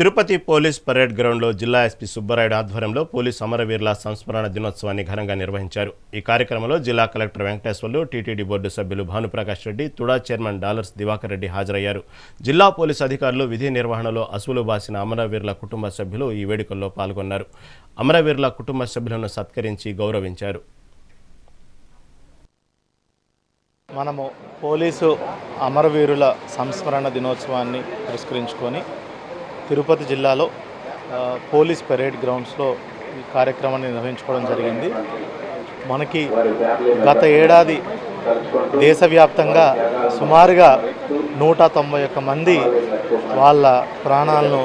Tirupati police parade గ్రౌండ్లో జిల్లా SP Subbarayudu ఆధ్వర్యంలో పోలీస్ అమరవీరుల సంస్మరణ దినోత్సవాన్ని ఘనంగా నిర్వహించారు. ఈ కార్యక్రమంలో జిల్లా కలెక్టర్ వెంకటేశ్వర్లు టీటీడీ బోర్డు సభ్యులు Bhanuprakash Reddy TUDA chairman Dollars Diwakar Reddy హాజరయ్యారు. జిల్లా పోలీస్ అధికారులు విధి నిర్వహణలో అసువులు బాసిన అమరవీరుల కుటుంబ సభ్యులు ఈ వేడుకల్లో పాల్గొన్నారు. అమరవీరుల కుటుంబ సభ్యులను సత్కరించి గౌరవించారు. మనము పోలీసు అమరవీరుల సంస్మరణ దినోత్సవాన్ని పురస్కరించుకొని తిరుపతి జిల్లాలో పోలీస్ పెరేడ్ గ్రౌండ్స్లో ఈ కార్యక్రమాన్ని నిర్వహించుకోవడం జరిగింది. మనకి గత ఏడాది దేశవ్యాప్తంగా సుమారుగా నూట తొంభై ఒక్క మంది వాళ్ళ ప్రాణాలను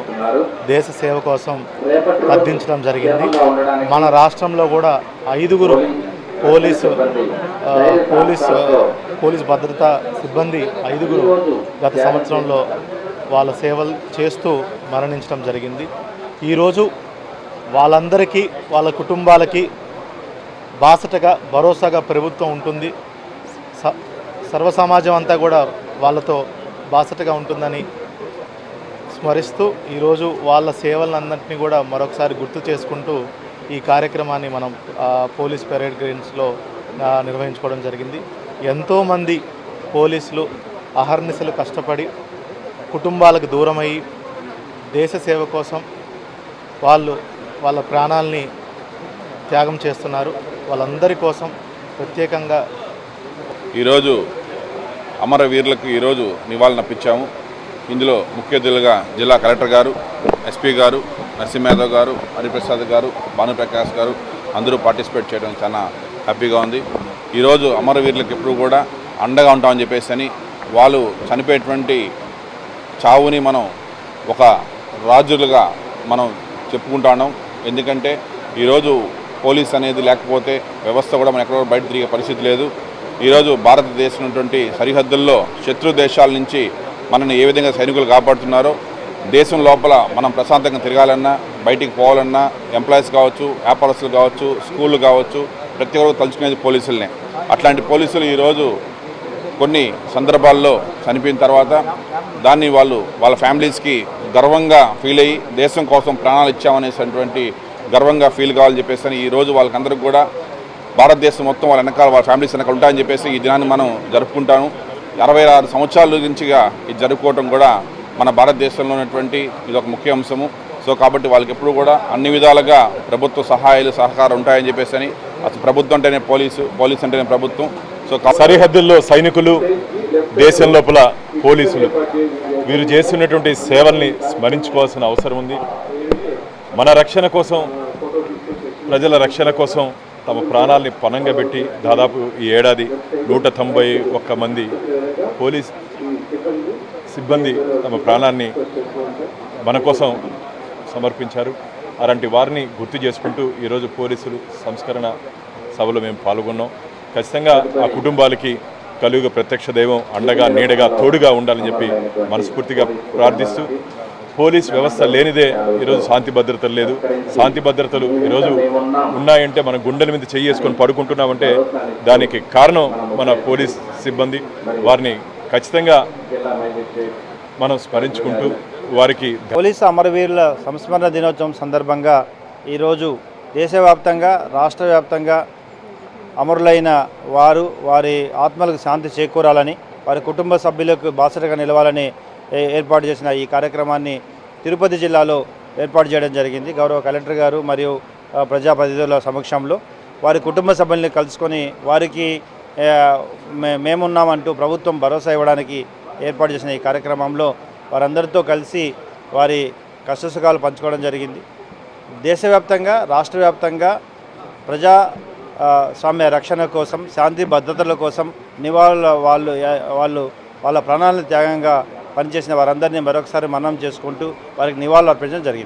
దేశ సేవ కోసం అర్థించడం జరిగింది. మన రాష్ట్రంలో కూడా ఐదుగురు పోలీసు పోలీసు పోలీస్ భద్రతా సిబ్బంది ఐదుగురు గత సంవత్సరంలో వాళ్ళ సేవలు చేస్తూ మరణించడం జరిగింది. ఈరోజు వాళ్ళందరికీ వాళ్ళ కుటుంబాలకి బాసటగా భరోసాగా ప్రభుత్వం ఉంటుంది. స- సర్వ సమాజం అంతా కూడా వాళ్ళతో బాసటగా ఉంటుందని స్మరిస్తూ ఈరోజు వాళ్ళ సేవలందరినీ కూడా మరొకసారి గుర్తు చేసుకుంటూ ఈ కార్యక్రమాన్ని మనం పోలీస్ పెరేడ్ గ్రీన్స్లో నిర్వహించుకోవడం జరిగింది. ఎంతోమంది పోలీసులు అహర్నిశలు కష్టపడి కుటుంబాలకు దూరమై దేశ సేవ కోసం వాళ్ళు వాళ్ళ ప్రాణాలని త్యాగం చేస్తున్నారు. వాళ్ళందరి కోసం ప్రత్యేకంగా ఈరోజు అమరవీరులకు ఈరోజు నివాళులర్పించాము ఇందులో ముఖ్య అతిథులుగా జిల్లా కలెక్టర్ గారు ఎస్పీ గారు నరసింహయాదవ్ గారు హరిప్రసాద్ గారు భానుప్రకాష్ గారు అందరూ పార్టిసిపేట్ చేయడం చాలా హ్యాపీగా ఉంది. ఈరోజు అమరవీరులకు ఎప్పుడు కూడా అండగా ఉంటామని చెప్పేసి అని వాళ్ళు చనిపోయేటువంటి చావుని మనం ఒక రాజులుగా మనం చెప్పుకుంటా ఎందుకంటే ఈరోజు పోలీస్ అనేది లేకపోతే వ్యవస్థ కూడా మనం ఎక్కడో బయట తిరిగే పరిస్థితి లేదు. ఈరోజు భారతదేశం ఉన్నటువంటి సరిహద్దుల్లో శత్రు దేశాల నుంచి మనల్ని ఏ విధంగా సైనికులు కాపాడుతున్నారో దేశం లోపల మనం ప్రశాంతంగా తిరగాలన్నా బయటికి పోవాలన్నా ఎంప్లాయీస్ కావచ్చు వ్యాపారస్తులు కావచ్చు స్కూళ్ళు కావచ్చు ప్రతి ఒక్కరు తలుచుకునేది పోలీసులనే. అట్లాంటి పోలీసులు ఈరోజు కొన్ని సందర్భాల్లో చనిపోయిన తర్వాత దాన్ని వాళ్ళు వాళ్ళ ఫ్యామిలీస్కి గర్వంగా ఫీల్ అయ్యి దేశం కోసం ప్రాణాలు ఇచ్చామనేసినటువంటి గర్వంగా ఫీల్ కావాలని చెప్పేసి అని ఈ రోజు వాళ్ళకందరికి కూడా భారతదేశం మొత్తం వాళ్ళ వెనకాల వాళ్ళ ఫ్యామిలీస్ వెనకాల ఉంటాయని చెప్పేసి ఈ దినాన్ని మనం జరుపుకుంటాము అరవై ఆరు సంవత్సరాల నుంచిగా ఇది జరుపుకోవటం కూడా మన భారతదేశంలో ఉన్నటువంటి ఇది ఒక ముఖ్య అంశము. సో కాబట్టి వాళ్ళకి ఎప్పుడు కూడా అన్ని విధాలుగా ప్రభుత్వ సహాయాలు సహకారం ఉంటాయని చెప్పేసి అని. అసలు ప్రభుత్వం అంటేనే పోలీసు పోలీస్ అంటేనే ప్రభుత్వం. సో సరిహద్దుల్లో సైనికులు దేశం లోపల పోలీసులు వీరు చేస్తున్నటువంటి సేవల్ని స్మరించుకోవాల్సిన అవసరం ఉంది. మన రక్షణ కోసం ప్రజల రక్షణ కోసం తమ ప్రాణాల్ని పణంగా పెట్టి దాదాపు ఈ ఏడాది నూట తొంభై ఒక్క మంది పోలీస్ సిబ్బంది తమ ప్రాణాన్ని మన కోసం సమర్పించారు. అలాంటి వారిని గుర్తు చేసుకుంటూ ఈరోజు పోలీసులు సంస్కరణ సభలో మేము పాల్గొన్నాం. ఖచ్చితంగా ఆ కుటుంబాలకి కలియుగ ప్రత్యక్ష దైవం అండగా నీడగా తోడుగా ఉండాలని చెప్పి మనస్ఫూర్తిగా ప్రార్థిస్తూ పోలీస్ వ్యవస్థ లేనిదే ఈరోజు శాంతి భద్రతలు లేదు. శాంతి భద్రతలు ఈరోజు ఉన్నాయంటే మన గుండెల మీద చేసుకొని పడుకుంటున్నామంటే దానికి కారణం మన పోలీస్ సిబ్బంది. వారిని ఖచ్చితంగా మనం స్మరించుకుంటూ వారికి పోలీసు అమరవీరుల సంస్మరణ దినోత్సవం సందర్భంగా ఈరోజు దేశవ్యాప్తంగా రాష్ట్ర వ్యాప్తంగా అమరులైన వారు వారి ఆత్మలకు శాంతి చేకూరాలని వారి కుటుంబ సభ్యులకు బాసటగా నిలవాలని ఏ- ఏర్పాటు చేసిన ఈ కార్యక్రమాన్ని తిరుపతి జిల్లాలో ఏర్పాటు చేయడం జరిగింది. గౌరవ కలెక్టర్ గారు మరియు ప్రజాప్రతినిధుల సమక్షంలో వారి కుటుంబ సభ్యుల్ని కలుసుకొని వారికి మేమున్నామంటూ ప్రభుత్వం భరోసా ఇవ్వడానికి ఏర్పాటు చేసిన ఈ కార్యక్రమంలో వారందరితో కలిసి వారి కష్టసుఖాలు పంచుకోవడం జరిగింది. దేశవ్యాప్తంగా రాష్ట్ర వ్యాప్తంగా ప్రజా స్వామ్య రక్షణ కోసం శాంతి భద్రతల కోసం నివాళుల వాళ్ళు వాళ్ళు వాళ్ళ ప్రాణాలను త్యాగంగా పనిచేసిన వారందరినీ మరొకసారి మనం చేసుకుంటూ వారికి నివాళులు అర్పించడం జరిగింది.